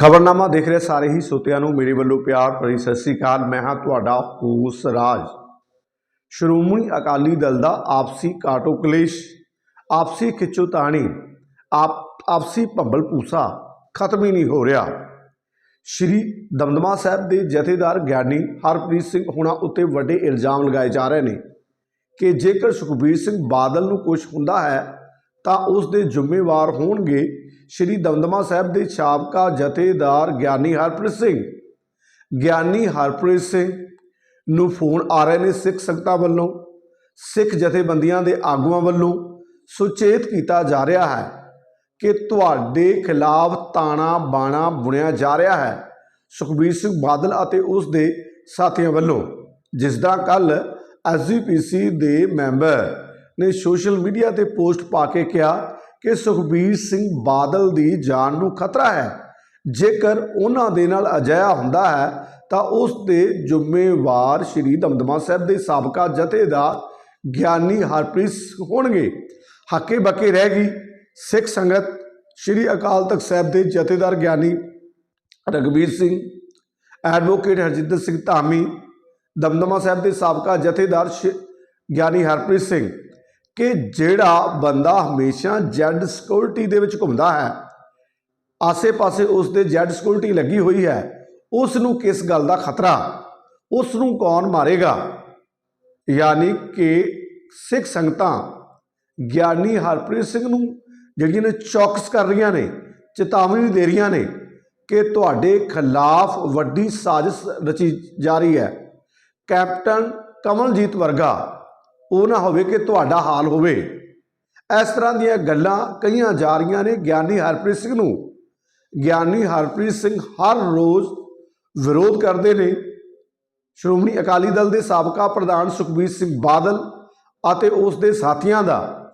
ਖਬਰਨਾਮਾ ਦੇਖ ਰਹੇ ਸਾਰੇ ਹੀ ਸੋਤਿਆਂ ਨੂੰ ਮੇਰੇ ਵੱਲੋਂ ਪਿਆਰ ਭਰੀ ਸਤਿ ਸ੍ਰੀ ਅਕਾਲ। ਮੈਂ ਹਾਂ ਤੁਹਾਡਾ ਹੋਸ ਰਾਜ। ਸ਼੍ਰੋਮਣੀ ਅਕਾਲੀ ਦਲ ਦਾ ਆਪਸੀ ਕਾਟੋ ਕਲੇਸ਼, ਆਪਸੀ ਖਿੱਚੋਤਾਣੀ ਆਪ, ਆਪਸੀ ਭੰਬਲ ਭੂਸਾ ਖਤਮ ਹੀ ਨਹੀਂ ਹੋ ਰਿਹਾ। ਸ਼੍ਰੀ ਦਮਦਮਾ ਸਾਹਿਬ ਦੇ ਜਥੇਦਾਰ ਗਿਆਨੀ ਹਰਪ੍ਰੀਤ ਸਿੰਘ ਹੁਣਾਂ ਉੱਤੇ ਵੱਡੇ ਇਲਜ਼ਾਮ ਲਗਾਏ ਜਾ ਰਹੇ ਨੇ ਕਿ ਜੇਕਰ ਸੁਖਬੀਰ ਸਿੰਘ ਬਾਦਲ ਨੂੰ ਕੁਝ ਹੁੰਦਾ ਹੈ ਤਾਂ ਉਸ ਦੇ ਜ਼ਿੰਮੇਵਾਰ ਹੋਣਗੇ ਸ਼੍ਰੀ ਦਮਦਮਾ ਸਾਹਿਬ ਦੇ ਸਾਬਕਾ ਜਥੇਦਾਰ ਗਿਆਨੀ ਹਰਪ੍ਰੀਤ ਸਿੰਘ। ਗਿਆਨੀ ਹਰਪ੍ਰੀਤ ਸਿੰਘ ਨੂੰ ਫੋਨ ਆ ਰਹੇ ਨੇ ਸਿੱਖ ਸੰਗਤਾਂ ਵੱਲੋਂ, ਸਿੱਖ ਜਥੇਬੰਦੀਆਂ ਦੇ ਆਗੂਆਂ ਵੱਲੋਂ ਸੁਚੇਤ ਕੀਤਾ ਜਾ ਰਿਹਾ ਹੈ ਕਿ ਤੁਹਾਡੇ ਖਿਲਾਫ ਤਾਣਾ ਬਾਣਾ ਬੁਣਿਆ ਜਾ ਰਿਹਾ ਹੈ। ਸੁਖਬੀਰ ਸਿੰਘ ਬਾਦਲ ਅਤੇ ਉਸ ਦੇ ਸਾਥੀਆਂ ਵੱਲੋਂ, ਜਿਸ ਦਾ ਕੱਲ ਐਸਜੀਪੀਸੀ ਦੇ ਮੈਂਬਰ ਨੇ ਸੋਸ਼ਲ ਮੀਡੀਆ ਤੇ ਪੋਸਟ ਪਾ ਕੇ ਕਿਹਾ ਕਿ ਸੁਖਬੀਰ ਸਿੰਘ ਬਾਦਲ ਦੀ ਜਾਨ ਨੂੰ ਖਤਰਾ ਹੈ। ਜੇਕਰ ਉਹਨਾਂ ਦੇ ਨਾਲ ਅਜਿਹਾ ਹੁੰਦਾ ਹੈ, ਤਾਂ ਉਸ ਦੇ ਜ਼ਿੰਮੇਵਾਰ ਸ਼੍ਰੀ ਦਮਦਮਾ ਸਾਹਿਬ ਦੇ ਸਾਬਕਾ ਜਥੇਦਾਰ ਗਿਆਨੀ ਹਰਪ੍ਰੀਤ ਹੋਣਗੇ। ਹੱਕੇ ਬੱਕੇ ਰਹਿ ਗਈ। ਸਿੱਖ ਸੰਗਤ ਸ਼੍ਰੀ ਅਕਾਲ ਤਖਤ ਸਾਹਿਬ ਦੇ ਜਥੇਦਾਰ ਗਿਆਨੀ ਰਗਵੀਰ ਸਿੰਘ, ਐਡਵੋਕੇਟ ਹਰਜਿੰਦਰ ਸਿੰਘ ਧਾਮੀ, ਦਮਦਮਾ ਸਾਹਿਬ ਦੇ ਸਾਬਕਾ ਜਥੇਦਾਰ ਸ਼੍ਰੀ ਗਿਆਨੀ ਹਰਪ੍ਰੀਤ ਸਿੰਘ ਕਿ ਜਿਹੜਾ ਬੰਦਾ ਹਮੇਸ਼ਾ ਜੈਡ ਸਿਕਿਉਰਿਟੀ ਦੇ ਵਿੱਚ ਘੁੰਮਦਾ ਹੈ, ਆਸੇ-ਪਾਸੇ ਉਸ ਦੇ ਜੈਡ ਸਿਕਿਉਰਿਟੀ ਲੱਗੀ ਹੋਈ ਹੈ, ਉਸ ਨੂੰ ਕਿਸ ਗੱਲ ਦਾ ਖਤਰਾ? ਉਸ ਨੂੰ ਕੌਣ ਮਾਰੇਗਾ? ਯਾਨੀ ਕਿ ਸਿੱਖ ਸੰਗਤਾਂ, ਗਿਆਨੀ ਹਰਪ੍ਰੀਤ ਸਿੰਘ ਨੂੰ ਜਿਹੜੀਆਂ ਨੇ ਚੌਕਸ ਕਰ ਰਹੀਆਂ ਨੇ, ਚੇਤਾਵਨੀ ਦੇ ਰਹੀਆਂ ਨੇ ਕਿ ਤੁਹਾਡੇ ਖਿਲਾਫ ਵੱਡੀ ਸਾਜ਼ਿਸ਼ ਰਚੀ ਜਾ ਰਹੀ ਹੈ। ਕੈਪਟਨ ਕਮਲਜੀਤ ਵਰਗਾ ਉਹ ਨਾ ਹੋਵੇ ਕਿ ਤੁਹਾਡਾ ਹਾਲ ਹੋਵੇ। ਇਸ ਤਰ੍ਹਾਂ ਦੀਆਂ ਗੱਲਾਂ ਕਈਆਂ ਜਾ ਰਹੀਆਂ ਨੇ ਗਿਆਨੀ ਹਰਪ੍ਰੀਤ ਸਿੰਘ ਨੂੰ। ਗਿਆਨੀ ਹਰਪ੍ਰੀਤ ਸਿੰਘ ਹਰ ਰੋਜ਼ ਵਿਰੋਧ ਕਰਦੇ ਨੇ। ਸ਼੍ਰੋਮਣੀ ਅਕਾਲੀ ਦਲ ਦੇ ਸਾਬਕਾ ਪ੍ਰਧਾਨ ਸੁਖਬੀਰ ਸਿੰਘ ਬਾਦਲ ਅਤੇ ਉਸ ਦੇ ਸਾਥੀਆਂ ਦਾ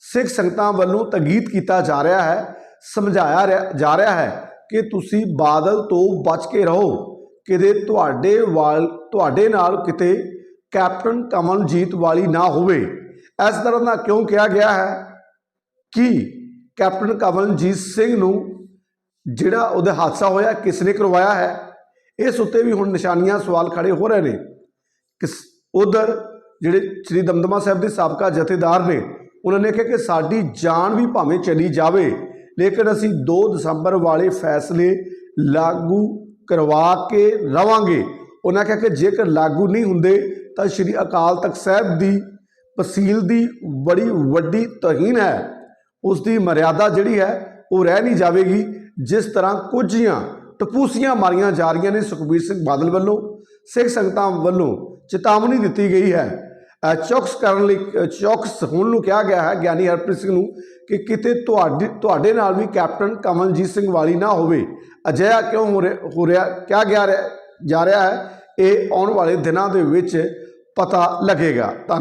ਸਿੱਖ ਸੰਗਤਾਂ ਵੱਲੋਂ ਤਗੀਤ ਕੀਤਾ ਜਾ ਰਿਹਾ ਹੈ, ਸਮਝਾਇਆ ਰਿਹਾ- ਜਾ ਰਿਹਾ ਹੈ ਕਿ ਤੁਸੀਂ ਬਾਦਲ ਤੋਂ ਬਚ ਕੇ ਰਹੋ। ਕਿਤੇ ਤੁਹਾਡੇ ਵਾਲ, ਤੁਹਾਡੇ ਨਾਲ ਕਿਤੇ ਕੈਪਟਨ ਕਮਲਜੀਤ ਵਾਲੀ ਨਾ ਹੋਵੇ। ਇਸ ਤਰ੍ਹਾਂ ਦਾ ਕਿਉਂ ਕਿਹਾ ਗਿਆ ਹੈ ਕਿ ਕੈਪਟਨ ਕਮਲਜੀਤ ਸਿੰਘ ਨੂੰ ਜਿਹੜਾ ਉਹਦਾ ਹਾਦਸਾ ਹੋਇਆ ਕਿਸ ਨੇ ਕਰਵਾਇਆ ਹੈ? ਇਸ ਉੱਤੇ ਵੀ ਹੁਣ ਨਿਸ਼ਾਨੀਆਂ, ਸਵਾਲ ਖੜੇ ਹੋ ਰਹੇ ਨੇ। ਕਿਸ ਉਧਰ ਜਿਹੜੇ ਸ੍ਰੀ ਦਮਦਮਾ ਸਾਹਿਬ ਦੇ ਸਾਬਕਾ ਜਥੇਦਾਰ ਨੇ, ਉਹਨਾਂ ਨੇ ਕਿਹਾ ਕਿ ਸਾਡੀ ਜਾਨ ਵੀ ਭਾਵੇਂ ਚਲੀ ਜਾਵੇ, ਲੇਕਿਨ ਅਸੀਂ 2 ਦਸੰਬਰ ਵਾਲੇ ਫੈਸਲੇ ਲਾਗੂ ਕਰਵਾ ਕੇ ਰਵਾਂਗੇ। ਉਹਨਾਂ ਕਿਹਾ ਕਿ ਜੇਕਰ ਲਾਗੂ ਨਹੀਂ ਹੁੰਦੇ ਤਾਂ ਸ੍ਰੀ ਅਕਾਲ ਤਖਤ ਸਾਹਿਬ ਦੀ ਤਹਿਸੀਲ ਦੀ ਬੜੀ ਵੱਡੀ ਤਹੀਨ ਹੈ। ਉਸ ਦੀ ਮਰਿਆਦਾ ਜਿਹੜੀ ਹੈ, ਉਹ ਰਹਿ ਨਹੀਂ ਜਾਵੇਗੀ। ਜਿਸ ਤਰ੍ਹਾਂ ਕੁਝੀਆਂ, ਟਪੂਸੀਆਂ ਮਾਰੀਆਂ ਜਾ ਰਹੀਆਂ ਨੇ ਸੁਖਬੀਰ ਸਿੰਘ ਬਾਦਲ ਵੱਲੋਂ, ਸਿੱਖ ਸੰਗਤਾਂ ਵੱਲੋਂ ਚੇਤਾਵਨੀ ਦਿੱਤੀ ਗਈ ਹੈ। ਚੌਕਸ ਕਰਨ ਲਈ ਚੌਕਸ ਹੋਣ ਨੂੰ ਕਿਹਾ ਗਿਆ ਹੈ, ਗਿਆਨੀ ਹਰਪ੍ਰੀਤ ਸਿੰਘ ਨੂੰ, ਕਿ ਕਿਤੇ ਤੁਹਾਡੀ, ਤੁਹਾਡੇ ਨਾਲ ਵੀ ਕੈਪਟਨ ਕਮਲਜੀਤ ਸਿੰਘ ਵਾਲੀ ਨਾ ਹੋਵੇ। ਅਜਿਹਾ ਕਿਉਂ ਹੋ ਰਿਹਾ ਹੋ ਰਿਹਾ, ਕਿਹਾ ਗਿਆ ਰਿਹਾ- ਜਾ ਰਿਹਾ ਹੈ, ਇਹ ਆਉਣ ਵਾਲੇ ਦਿਨਾਂ ਦੇ ਵਿੱਚ ਪਤਾ ਲੱਗੇਗਾ। ਧੰਨਵਾਦ।